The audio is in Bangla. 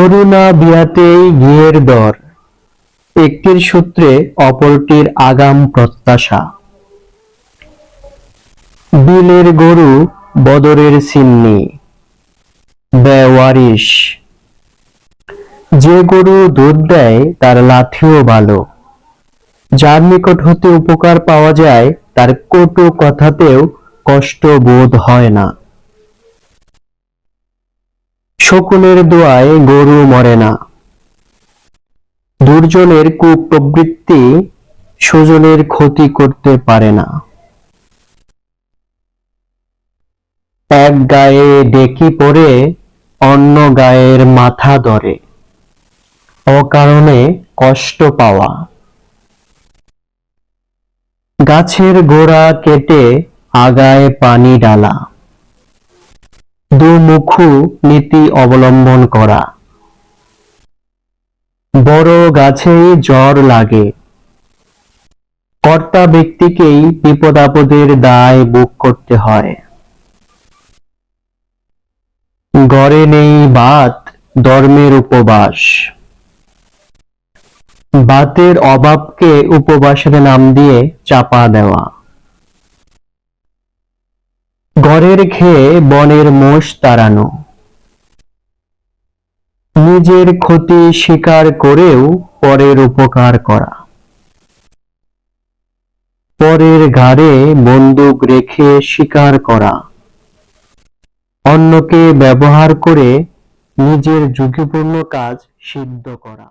গরু না বিয়াতেই ঘিয়ের দর। একটির সূত্রে অপরটির আগাম প্রত্যাশা। বিলের গরু বদরের সিন্নি। বেওয়ারিশ। যে গরু দুধ দেয় তার লাথিও ভালো যার নিকট হতে উপকার পাওয়া যায়, তার কটু কথাতেও কষ্ট বোধ হয় না। শকুনের দোয়ায় গরু মরে না। দুর্জনের কুপ্রবৃত্তি সুজনের ক্ষতি করতে পারে না। এক গায়ে ডেকি পড়ে, অন্য গায়ের মাথা ধরে। অকারণে কষ্ট পাওয়া। গাছের গোড়া কেটে আগায় পানি ডালা। দুমুখু নীতি অবলম্বন করা। বড় গাছেই জ্বর লাগে। কর্তা ব্যক্তিকেই বিপদ আপদের দায় বুক করতে হয়। গড়ে নেই বাত, ধর্মের উপবাস। বাতের অভাবকে উপবাসের নাম দিয়ে চাপা দেওয়া। ঘরের খেয়ে বনের মোষ তাড়ানো। নিজের ক্ষতি স্বীকার করেও পরের উপকার করা। পরের ঘাড়ে বন্দুক রেখে স্বীকার করা। অন্যকে ব্যবহার করে নিজের ঝুঁকিপূর্ণ কাজ সিদ্ধ করা।